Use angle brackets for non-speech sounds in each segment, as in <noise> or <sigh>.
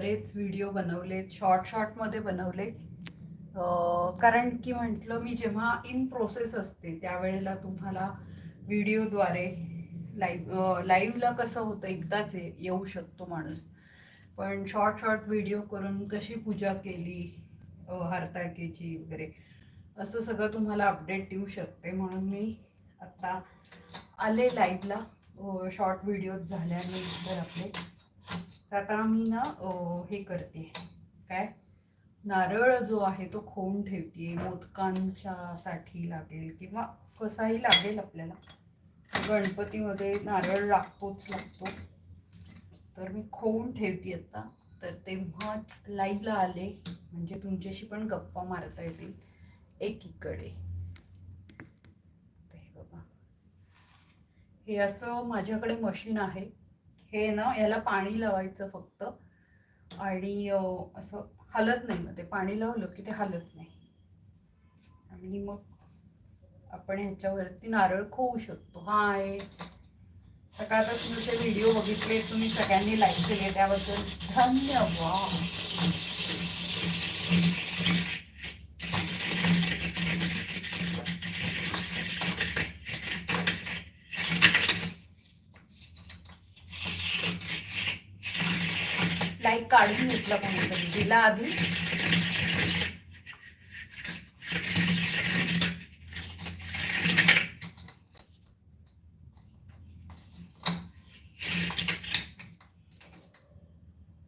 बरेच video बनवलेत short शॉर्टमध्ये बनवले कारण की म्हटलं मी जेव्हा इन प्रोसेस असते त्यावेळेला तुम्हाला व्हिडिओद्वारे लाईव्ह लाईव्हला कसं होतं एकदाच येऊ शकतो माणूस. पण शॉर्ट शॉर्ट व्हिडिओ करून कशी पूजा केली अं, हरताळकेची वगैरे असं सगळं तुम्हाला अपडेट देऊ शकते. म्हणून मी आत्ता आले लाईव्हला शॉर्ट व्हिडिओज झाल्यानंतर आपले तर आता मी ना हे करते. काय? नारळ जो आहे तो खोवून ठेवते. मोदकांच्या साठी लागेल किंवा कसाही लागेल आपल्याला. गणपतीमध्ये नारळ लागतोच लागतो. तर मी खोवून ठेवते आता. तर तेव्हाच लाईव्हला आले. म्हणजे तुमच्याशी पण गप्पा मारता येतील. एकीकडे. हे हे असं माझ्याकडे मशीन आहे. हे ना याला पाणी लावायचं फक्त. आणि असं हलत नाही मग ते. पाणी लावलं की ते हलत नाही. आणि मग आपण ह्याच्यावरती नारळ खोवू शकतो. हा आहे सकाळपासून जे व्हिडिओ बघितले तुम्ही सगळ्यांनी लाईक केले त्याबद्दल. धन्यवाद लाईक काढून कोणीतरी दिला आधी.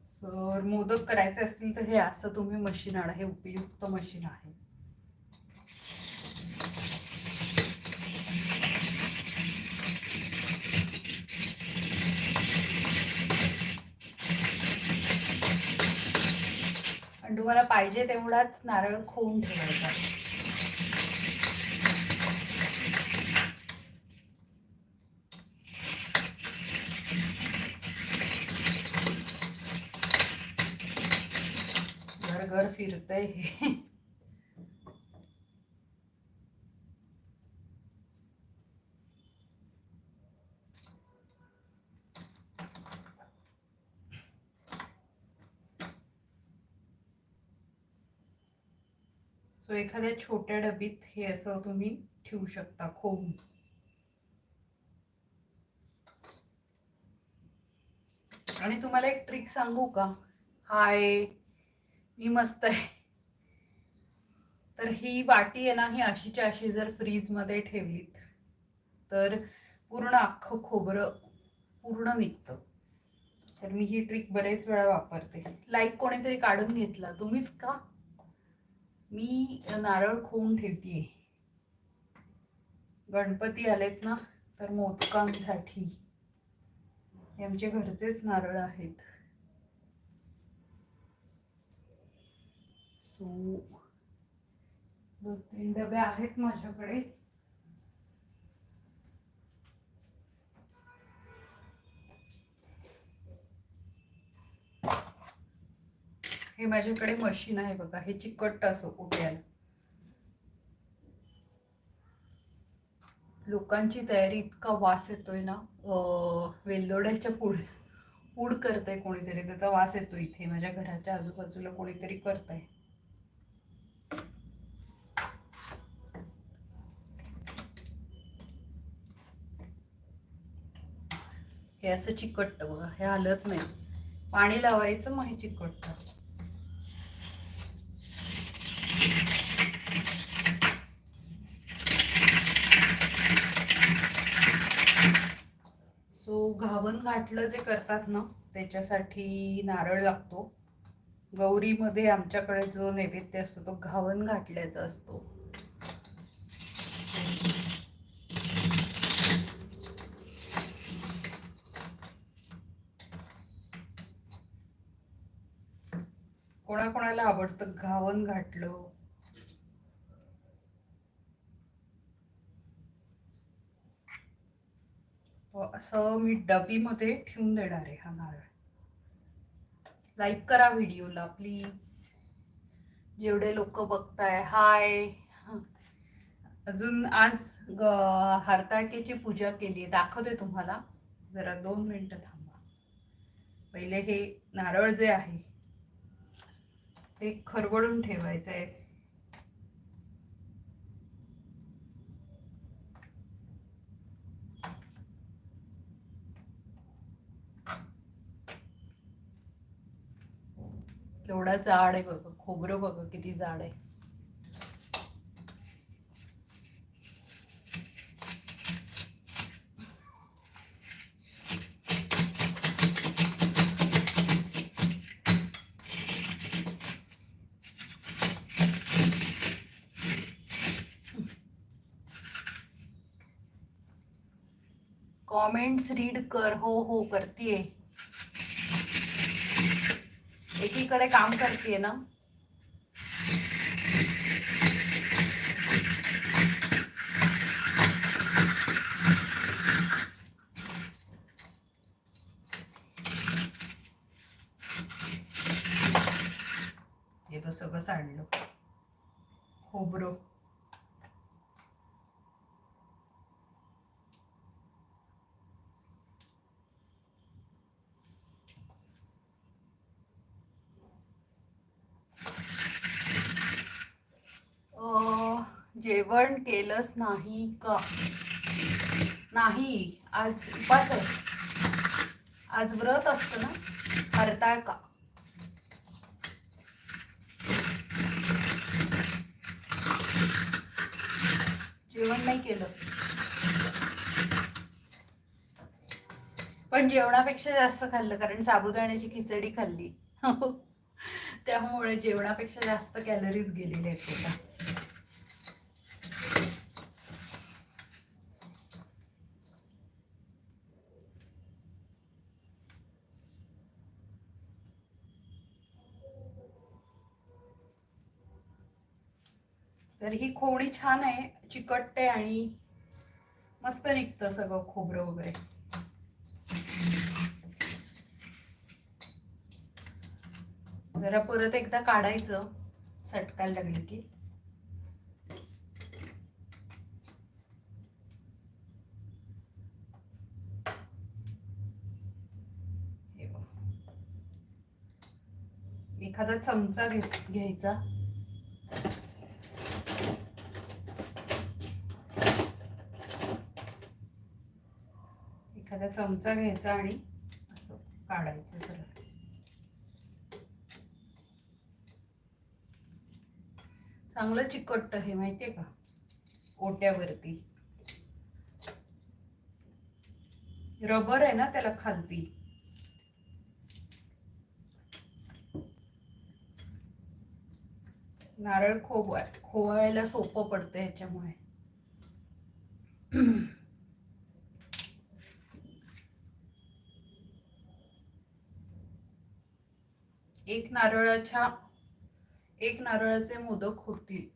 सर मोदक करायचे असतील तर हे असं तुम्ही मशीन आणा हे उपयुक्त मशीन आहे. तुम्हाला पाहिजे तेवढाच नारळ खोवून ठेवायचा. घर घर फिरतंय हे सो एखाद्या छोट्या डबीत हे असं तुम्ही ठेवू शकता खोवून आणि तुम्हाला एक ट्रिक सांगू का? हाय मी मस्त आहे. तर ही वाटी आहे ना ही अशीच्या अशी जर फ्रीजमध्ये ठेवलीत तर पूर्ण अख्खं खोबरं पूर्ण निघतं. तर मी ही ट्रिक बरेच वेळा वापरते. लाईक कोणीतरी काढून घेतला. तुम्हीच का? मी नारळ खोवून ठेवतीये. गणपती आलेत ना तर मोदकांसाठी. आमचे घरचेच नारळ आहेत. सो दोन तीन डबे आहेत माझ्याकडे. हे माझ्याकडे मशीन आहे बघा. हे चिकट असं उठ्याला लोकांची तयारी इतका वास येतोय ना वेलदोड्याच्या पुढ पूड करतंय कोणीतरी. त्याचा वास येतो इथे. माझ्या घराच्या आजूबाजूला कोणीतरी करतंय. हे असं चिकटतं बघा. हे हलत नाही. पाणी लावायचं मग हे चिकटतं सो घावन घाटलं जे करतात ना त्याच्यासाठी नारळ लागतो. गौरीमध्ये आमच्याकडे जो नैवेद्य असतो तो घावन घाटल्याचा असतो. कोणाकोणाला आवडतं घावन घाटलं? व असं मी डबीमध्ये ठेवून देणार आहे हा नारळ. लाईक करा व्हिडिओला प्लीज जेवढे लोक बघताय हाय अजून आज ग- हरताळकेची पूजा केली आहे. दाखवते तुम्हाला. जरा दोन मिनटं थांबा. पहिले हे नारळ जे आहे ते खरवडून ठेवायचं आहे केवढा जाड आहे बघ खोबरं बघ किती जाड आहे. कॉमेंट्स रीड कर हो हो करतीये. एकीकडे काम करते ना. हे बघ सगळं सांडलं. खोबरं. जेवण केलंच नाही का? नाही. आज उपास आहे आज व्रत असतं ना? करताय का? जेवण नाही केलं. पण जेवणापेक्षा जास्त खाल्लं कारण साबुदाण्याची खिचडी खाल्ली. <laughs> त्यामुळे जेवणापेक्षा जास्त कॅलरीज गेलेल्या आहेत त्याच्या तर ही खोडी छान आहे चिकटते आणि मस्त निघतं सगळं खोबरं वगैरे. जरा परत एकदा काढायचं सटकायला लागलं की. एखादा चमचा घे घ्यायचा एखादा चमचा घ्यायचा आणि असं काढायचं सरळ. चांगलं चिकटतं हे माहितीये का? ओट्यावरती. रबर आहे ना त्याला खालती. नारळ खोब खोवायला सोपं पडतं ह्याच्यामुळे. एक नारळाच्या एक नारळाचे मोदक होतील.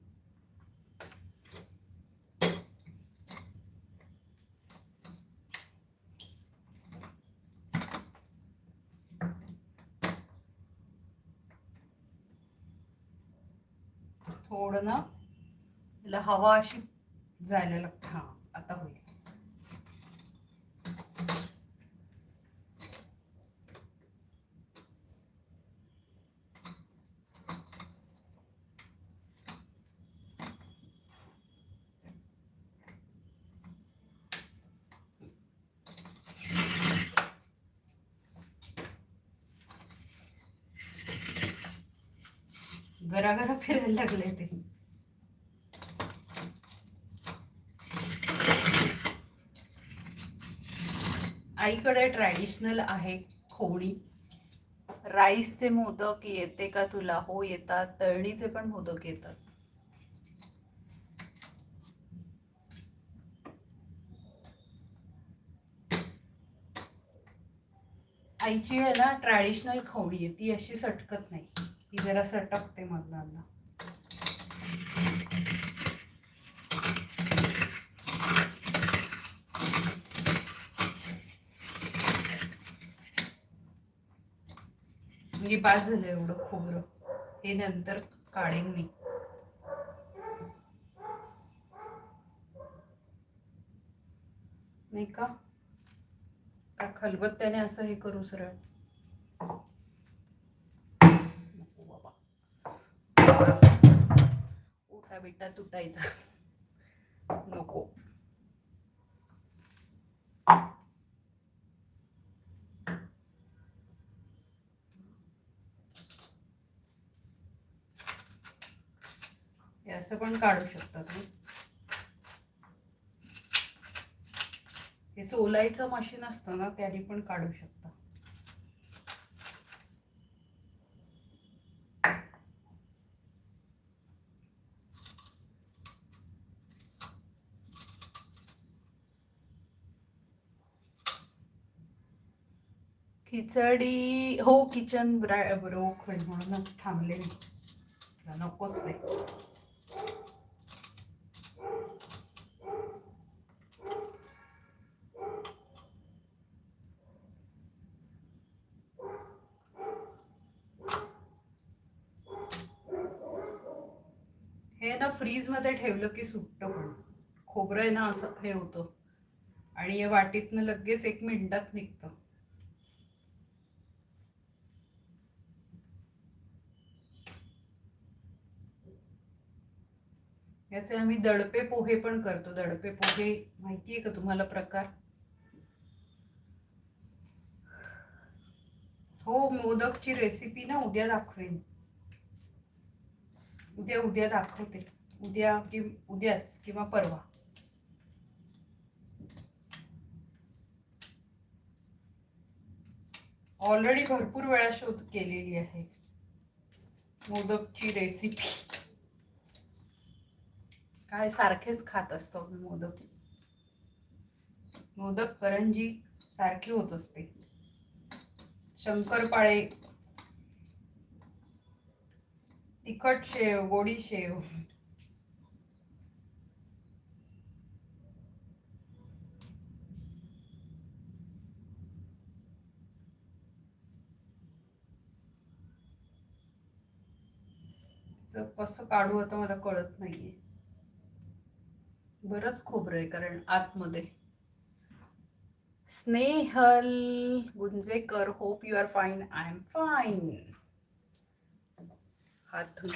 थोडं ना त्याला हवा अशी जायला लागते. हा आता होईल. घराघरा लागले ते आईकडे ट्रॅडिशनल आहे खोडी. राईसचे मोदक येते का तुला? हो येतात. तळणीचे पण मोदक येतात. आईची आहे ना ट्रॅडिशनल खवडी आहे. ती अशी सटकत नाही. ती जरा सटकते मधला म्हणजे पास झालं एवढं खोबरं. हे नंतर काढेन मी. नाही का? का खलबत्त्याने असं हे करू सरळ नको बाबा विटा बेटा तुटायचा. नको. असं पण काढू शकता तुम्ही. हे सोलायचं मशीन असतं ना त्याने पण काढू शकता. खिचडी हो किचन ब्रोक होईल म्हणूनच थांबले मी. नकोच ते. हे ना फ्रीजमध्ये ठेवलं की सुट्ट पण. खोबरं आहे ना असं हे होतं. आणि या वाटीतनं लगेच एक मिनिटात निघतं. याचे आम्ही दडपे पोहे पण करतो. दडपे पोहे माहितीये का तुम्हाला प्रकार? हो मोदकची रेसिपी ना उद्या दाखवेन. उद्या उद्या दाखवते. उद्या कि उद्याच किंवा परवा. ऑलरेडी भरपूर वेळा शोध केलेली आहे. मोदकची रेसिपी काय सारखेच खात असतो मोदक. मोदक करंजी सारखी होत असते. शंकरपाळे तिखट शेव गोडी शेव. च कसं काढू आता मला कळत नाहीये. बरंच खोबरं आहे कारण आतमध्ये. Snehal Gunjekar hope you are fine I am fine. हात धुवून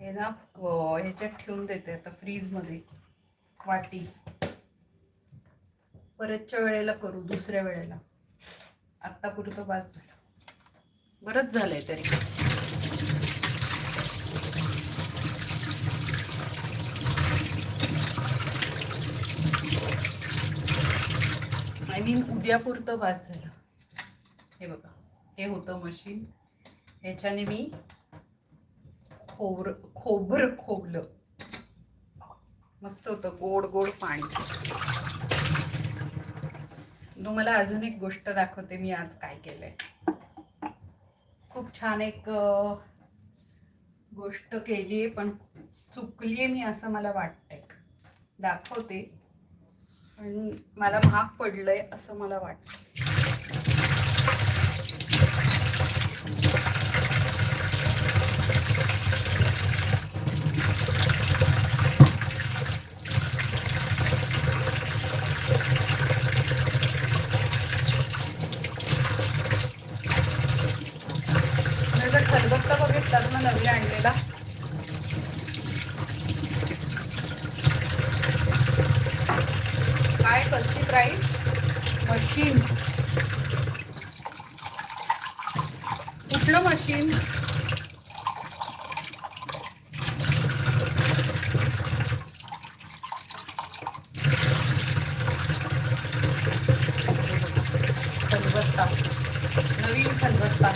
हे ना ह्याच्यात ठेवून देते आता फ्रीजमध्ये. वाटी. परतच्या वेळेला करू दुसऱ्या वेळेला. आत्तापुरतं पुरतं झालं. बरंच झालंय तरी. आय उद्यापुरतं बास झालं. हे बघा हे होतं मशीन ह्याच्याने मी खोबर खोबर खोबलं. मस्त होतं गोड गोड पाणी. तुम्हाला अजून एक गोष्ट दाखवते मी आज काय केलंय. खूप छान एक गोष्ट केली आहे पण चुकली आहे मी असं मला वाटतंय. दाखवते. पण मला महाग पडलंय असं मला वाटतं. मी जर खलबत्ता बघितला ना नवीन आणलेला काय कसली प्राईस मशीन कुठलं मशीन खलबत्ता नवीन खलबत्ता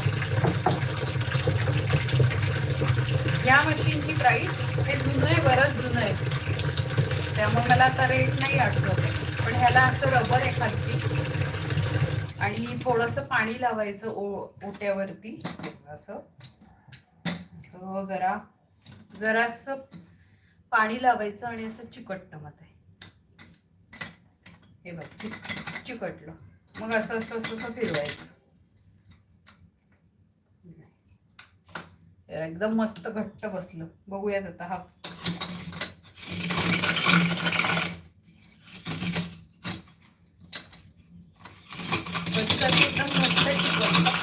या मशीनची प्राइस हे जुनं आहे बरंच जुनं आहे त्यामुळे मला आता रेट नाही आठवत आहे. पण ह्याला असं रबर आहे खालती आणि थोडंसं पाणी लावायचं ओ ओट्यावरती असं. असं जरा जरासं पाणी लावायचं आणि असं चिकटतं मध्ये हे बघ चिक चिकटलं. मग असं असं असं असं फिरवायचं. एकदम मस्त घट्ट बसलं. बघूयात आता हा कधी कधी एकदम घट्ट चिकटलं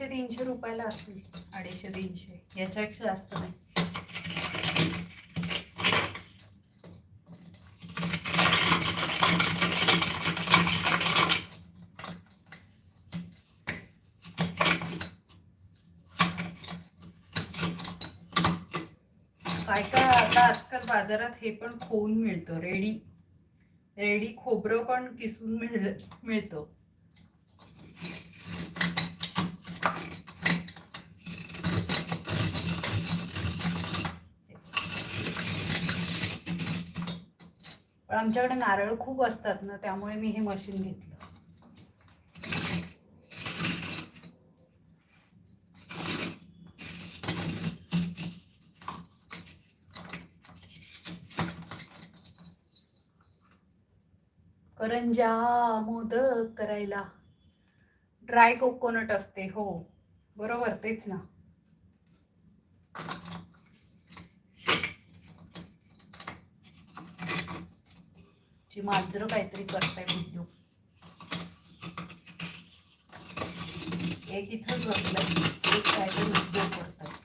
अडीचशे तीनशे रुपयाला असेल. अडीचशे तीनशे. याच्यापेक्षा जास्त नाही. काय काय आता आजकाल बाजारात हे पण खोवून मिळतं. रेडी रेडी खोबरं पण किसून मिळ मिळतं. आमच्याकडे नारळ खूप असतात ना त्यामुळे मी हे मशीन घेतलं. करंजा मोदक करायला. ड्राय कोकोनट असते हो. बरोबर तेच ना. ची मांजरं काहीतरी करताय व्हिडिओ एक इथं बसलं एक काहीतरी उद्योग करतात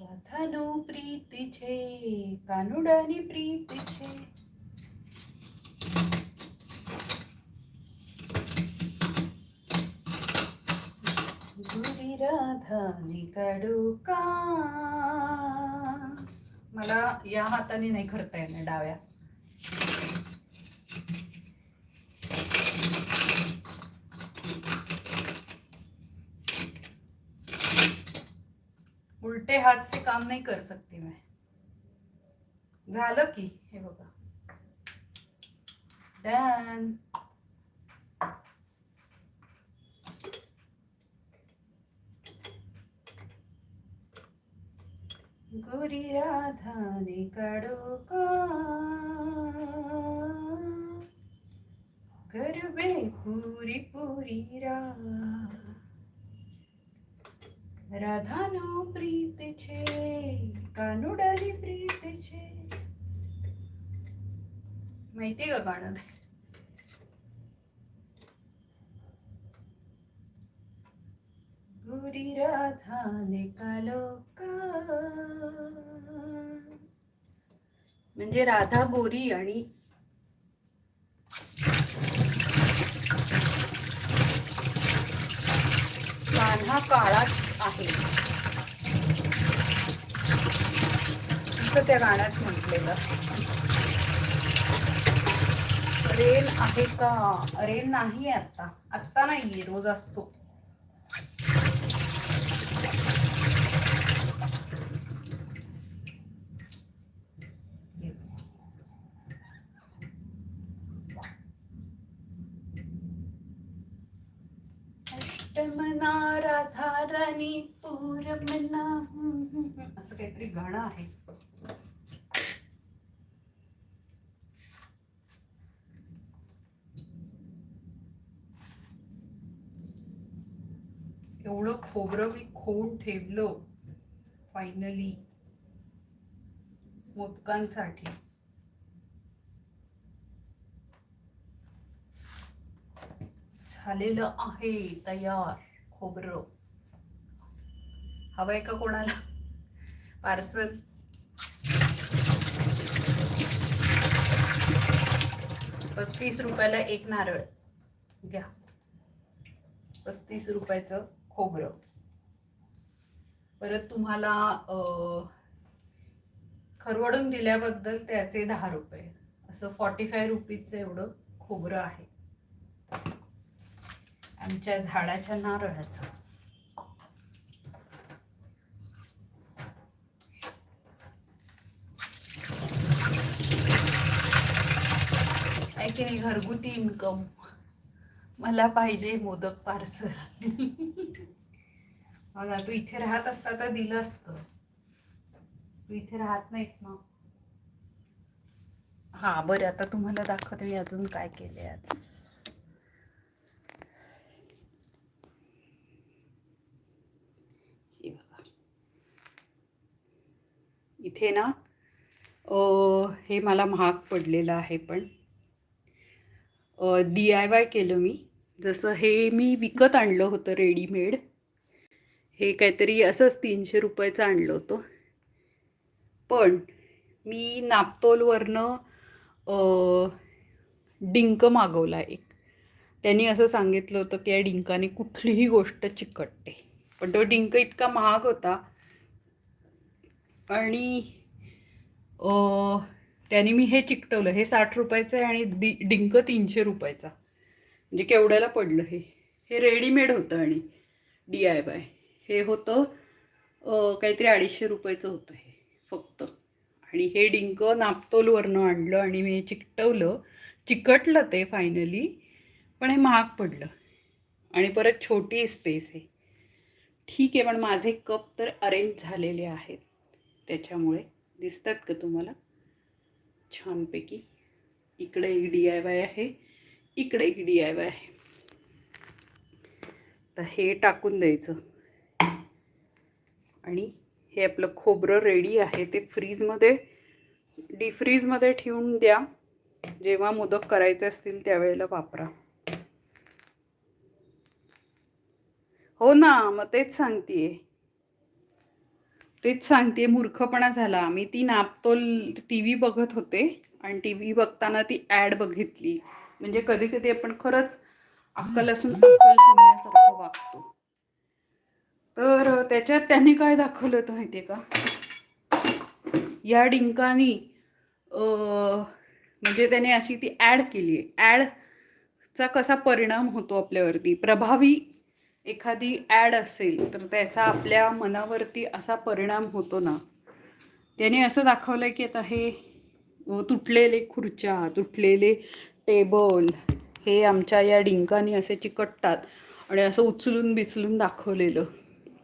राधानो प्रीती कानुडानी प्रीतीचे छे गुरी राधा काढू का मला या हाताने नाही करता येणार डाव्या. उलटे हाथ से काम नहीं कर सकती मैं. झालं की हे बघा. डन. गोरी राधाने काढो का गरबे पुरी पुरी रा રાધાનો પ્રીત છે કાનુડાની પ્રીત છે माहिती का गाणं ते गोरी राधाने कालो का म्हणजे राधा गोरी आणि कान्हा काळाच आहे. असं त्या गाण्यात म्हटलेलं. रेन आहे का? रेन नाही आता. आत्ता नाही रोज असतो. राणी पूर मना. असं काहीतरी गाणं आहे. एवढं खोबरं मी खोवून ठेवलं फायनली मोदकांसाठी. झालेलं आहे तयार खोबरं. हवंय का कोणाला? पार्सल. पस्तीस रुपयाला एक नारळ. घ्या. पस्तीस रुपयाचं खोबरं. परत तुम्हाला खरवडून दिल्याबद्दल त्याचे दहा रुपये. असं फॉर्टी फाय रुपीजचं एवढं खोबरं आहे. आमच्या झाडाच्या नारळाचं. आहे की नाही घरगुती इन्कम मला पाहिजे मोदक पार्सल. ना तू इथे राहत असता तर दिलं असतं. तू इथे राहत नाहीस ना. हा बरं आता तुम्हाला दाखवते मी अजून काय केले आज. इथे ना ओ, हे मला महाग पडलेलं आहे पण. डी आय वाय केलं मी. जसं हे मी विकत आणलं होतं रेडीमेड. हे काहीतरी असंच तीनशे रुपयाचं आणलं होतं. पण मी नापतोलवरनं डिंक मागवला एक. त्यांनी असं सांगितलं होतं की या डिंकाने कुठलीही गोष्ट चिकटते. पण तो डिंक इतका महाग होता. आणि त्याने मी हे चिकटवलं हे साठ रुपयाचं आहे आणि दि डिंक तीनशे रुपयाचा. म्हणजे केवढ्याला पडलं हे? हे रेडीमेड होतं आणि डी आय बाय हे होतं काहीतरी अडीचशे रुपयाचं होतं हे फक्त. आणि हे डिंक नापतोलवरनं आणलं आणि मी हे चिकटवलं. चिकटलं ते फायनली पण हे महाग पडलं. आणि परत छोटी स्पेस आहे. ठीक आहे पण माझे कप तर अरेंज झालेले आहेत. त्याच्यामुळे दिसतात का तुम्हाला? छानपैकी. इकडे एक डी आय वाय आहे इकडे एक डी आय वाय आहे. तर हे टाकून द्यायचं. आणि हे आपलं खोबरं रेडी आहे ते फ्रीजमध्ये डीफ्रीजमध्ये ठेवून द्या. जेव्हा मोदक करायचे असतील त्यावेळेला वापरा. हो ना मग तेच सांगतीये. तेच सांगते मूर्खपणा झाला. मी ती नापतोल टी व्ही बघत होते आणि टी व्ही बघताना ती ॲड बघितली. म्हणजे कधी कधी आपण खरंच अक्कल असून अक्कल शून्यासारखं वागतो. तर त्याच्यात त्यांनी काय दाखवलं होतं माहिती आहे का? या डिंकानी म्हणजे त्याने अशी ती ॲड केली आहे ॲडचा कसा परिणाम होतो आपल्यावरती? प्रभावी एखादी ॲड असेल तर त्याचा आपल्या मनावरती असा परिणाम होतो ना. त्याने असं दाखवलं की आता हे तुटलेले खुर्च्या तुटलेले टेबल हे आमच्या या डिंकानी असे चिकटतात आणि असं उचलून बिचलून दाखवलेलं.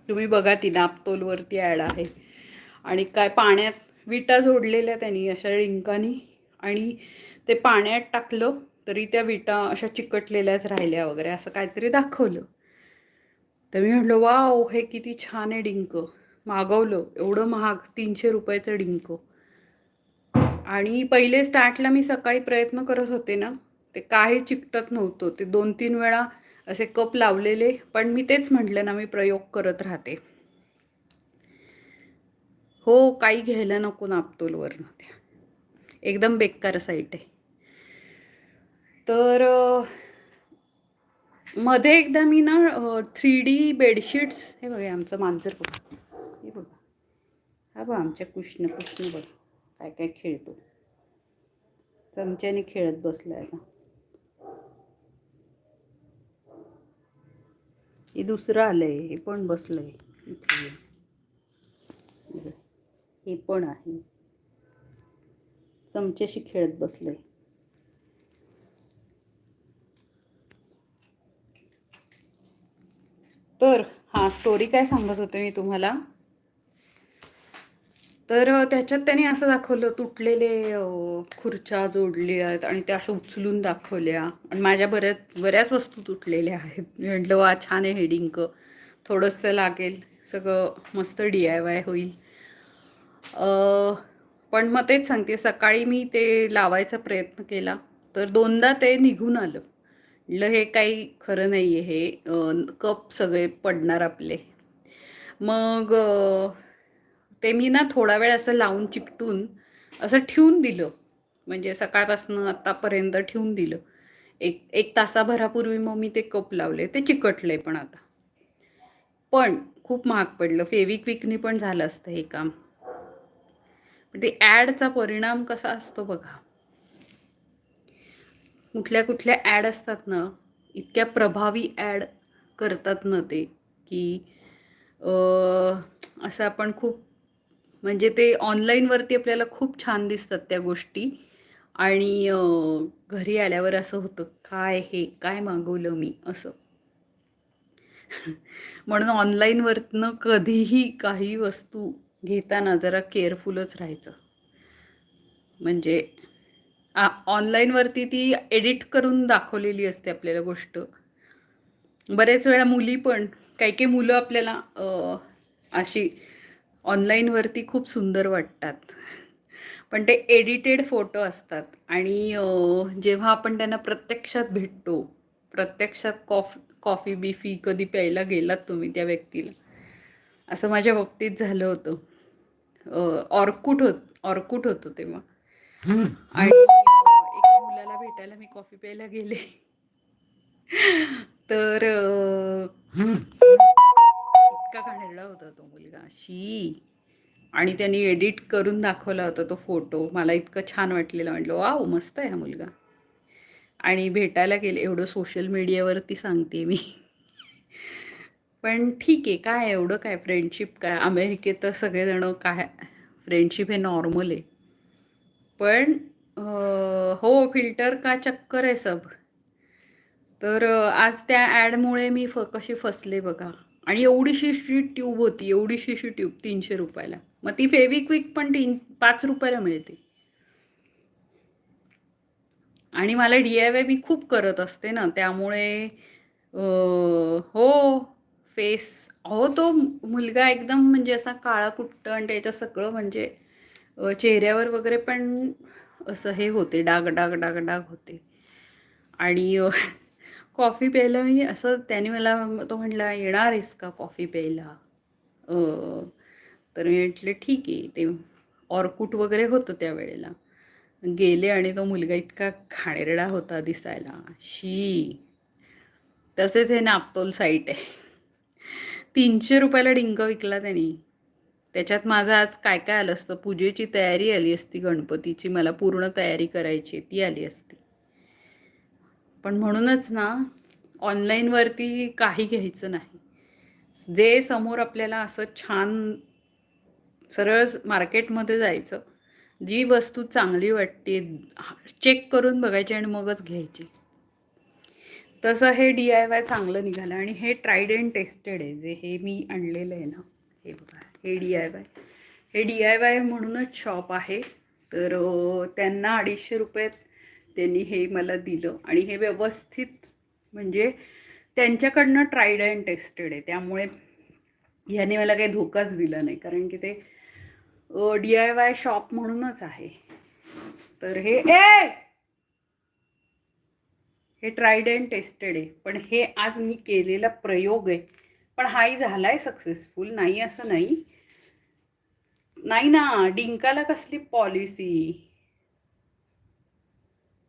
तुम्ही बघा ती नापतोलवरती ॲड आहे. आणि काय पाण्यात विटा जोडलेल्या त्यांनी अशा डिंकानी आणि ते पाण्यात टाकलं तरी त्या विटा अशा चिकटलेल्याच राहिल्या वगैरे असं काहीतरी दाखवलं. तर मी म्हटलं वाव हे किती छान आहे डिंक. मागवलं एवढं महाग तीनशे रुपयाचं डिंक. आणि पहिले स्टार्टला मी सकाळी प्रयत्न करत होते ना ते काही चिकटत नव्हतं. ते दोन तीन वेळा असे कप लावलेले पण मी तेच म्हटलं ना मी प्रयोग करत राहते. हो काही घ्यायला नको नापतोलवरनं त्या. एकदम बेकार साईट आहे. तर मध्ये एकदा मी ना थ्री डी बेडशीट्स हे बघा आमचं मांजर बघा. हे बघा. हा बघा आमच्या कृष्ण कृष्ण बघा काय काय खेळतो. चमच्याने खेळत बसलाय आता. हे दुसरं आलंय हे पण बसलंय इथे. हे हे पण आहे. चमच्याशी खेळत बसलंय. तर हा स्टोरी काय सांगत होते मी तुम्हाला? तर त्याच्यात त्याने असं दाखवलं तुटलेले खुर्च्या जोडल्या आहेत आणि त्या अशा उचलून दाखवल्या. आणि माझ्या बऱ्याच बऱ्याच वस्तू तुटलेल्या आहेत. मी म्हटलं वा छान आहे हे डिंक. थोडंसं लागेल. सगळं मस्त डी आय वाय होईल. पण मग तेच सांगते सकाळी मी ते लावायचा प्रयत्न केला तर दोनदा ते निघून आलं. म्हटलं हे काही खरं नाही आहे हे कप सगळे पडणार आपले. मग ते मी ना थोडा वेळ असं लावून चिकटून असं ठेवून दिलं. म्हणजे सकाळपासनं आत्तापर्यंत ठेवून दिलं. एक एक तासाभरापूर्वी मग मी ते कप लावले. ते चिकटले पण आता. पण खूप महाग पडलं. फेविक्विकनी पण झालं असतं हे काम. पण ते ॲडचा परिणाम कसा असतो बघा. कुठल्या कुठल्या ॲड असतात ना इतक्या प्रभावी ॲड करतात ना ते की असं आपण खूप म्हणजे ते ऑनलाईनवरती आपल्याला खूप छान दिसतात त्या गोष्टी. आणि घरी आल्यावर असं होतं काय हे? काय मागवलं मी? असं. म्हणून ऑनलाईनवरनं कधीही काही वस्तू घेताना जरा केअरफुलच राहायचं. म्हणजे ऑनलाईनवरती ती एडिट करून दाखवलेली असते आपल्याला गोष्ट. बरेच वेळा मुली पण काही काही मुलं आपल्याला अशी ऑनलाईनवरती खूप सुंदर वाटतात. पण ते एडिटेड फोटो असतात आणि जेव्हा आपण त्यांना प्रत्यक्षात भेटतो प्रत्यक्षात कॉफी कॉफी बिफी कधी प्यायला गेलात तुम्ही त्या व्यक्तीला असं माझ्या बाबतीत झालं होतं. ऑर्कुट होत ऑर्कुट होतं तेव्हा. आणि भेटायला मी कॉफी प्यायला गेले. तर इतका घाणेरडा होता तो मुलगा. शी. आणि त्यांनी एडिट करून दाखवला होता तो फोटो मला इतकं छान वाटलेलं. म्हटलं वाव मस्त आहे हा मुलगा. आणि भेटायला गेले. एवढं सोशल मीडियावरती सांगते मी. पण ठीक आहे. काय एवढं काय? फ्रेंडशिप काय? अमेरिकेत तर सगळेजण काय? फ्रेंडशिप हे नॉर्मल आहे. पण हो फिल्टर का चक्कर आहे सब. तर आज त्या ॲडमुळे मी फ कशी फसले बघा. आणि एवढीशी शी ट्यूब होती एवढीशी शी ट्यूब तीनशे रुपयाला. मग ती फेविक्विक पण तीन पाच रुपयाला मिळते. आणि मला डी आय वाय मी खूप करत असते ना त्यामुळे हो फेस अहो तो मुलगा एकदम म्हणजे असा काळा कुट्ट आणि त्याचं सगळं म्हणजे चेहऱ्यावर वगैरे पण असं हे होते डाग डाग डाग डाग होते. आणि <laughs> कॉफी प्यायला मी असं त्याने मला तो म्हटला येणार आहेस का कॉफी प्यायला? तर मी म्हटलं ठीक आहे. ते ऑर्कुट वगैरे होतं त्यावेळेला. गेले आणि तो मुलगा इतका खाणेरडा होता दिसायला. शी. तसेच हे नापतोल साईट आहे. तीनशे रुपयाला डिंक विकला त्यांनी. त्याच्यात माझं आज काय काय आलं असतं? पूजेची तयारी आली असती गणपतीची. मला पूर्ण तयारी करायची ती आली असती. पण म्हणूनच ना ऑनलाईनवरती काही घ्यायचं नाही. जे समोर आपल्याला असं छान सरळ मार्केटमध्ये जायचं जी वस्तू चांगली वाटते चेक करून बघायची आणि मगच घ्यायची. तसं हे डी आय वाय चांगलं निघालं आणि हे ट्राईड अँड टेस्टेड आहे जे हे मी आणलेलं आहे ना. हे बघा हे डी आय वाय हे डी आय वाय म्हणूनच शॉप आहे. तर त्यांना अडीचशे रुपयात त्यांनी हे मला दिलं. आणि हे व्यवस्थित म्हणजे त्यांच्याकडनं ट्राईड अँड टेस्टेड आहे. त्यामुळे ह्याने मला काही धोकाच दिला नाही. कारण की ते डी आय वाय शॉप म्हणूनच आहे. तर हे ए! हे ट्राईड अँड टेस्टेड आहे. पण हे आज मी केलेला प्रयोग आहे. पण हाही झाला आहे सक्सेसफुल नाही असं नाही. नाही ना डिंकाला कसली पॉलिसी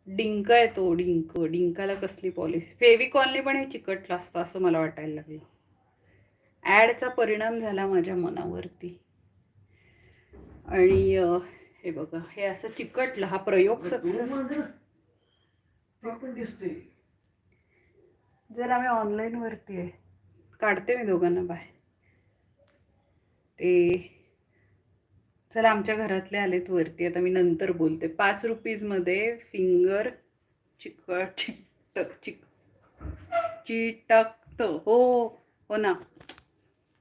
डिंक आहे तो डिंक. डिंकाला कसली पॉलिसी फेविकॉलने पण हे चिकटलं असतं असं मला वाटायला लागलं. ॲडचा परिणाम झाला माझ्या मनावरती. आणि हे बघा हे असं चिकटलं हा प्रयोग सक्सेस जर आम्ही ऑनलाईन वरती आहे. काढते मी दोघांना बाहेर. ते चला आमच्या घरातले आलेत वरती आता मी नंतर बोलते. पाच रुपीजमध्ये फिंगर चिक चिकटक चिक चिटकत. हो हो ना.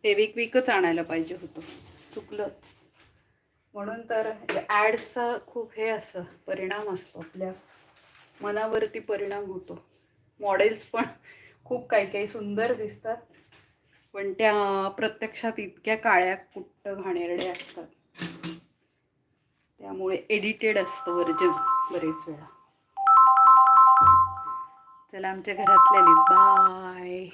फेविक्विकच आणायला पाहिजे होतं. चुकलंच. म्हणून तर ॲड्सचा खूप हे असं परिणाम असतो आपल्या. मनावरती परिणाम होतो. मॉडेल्स पण खूप काही काही सुंदर दिसतात. पण त्या प्रत्यक्षात इतक्या काळ्या कुट्ट घाणेरड्या असतात. त्यामुळे एडिटेड असतं वर्जन बरेच वेळा. चला आमच्या घरातल्या बाय.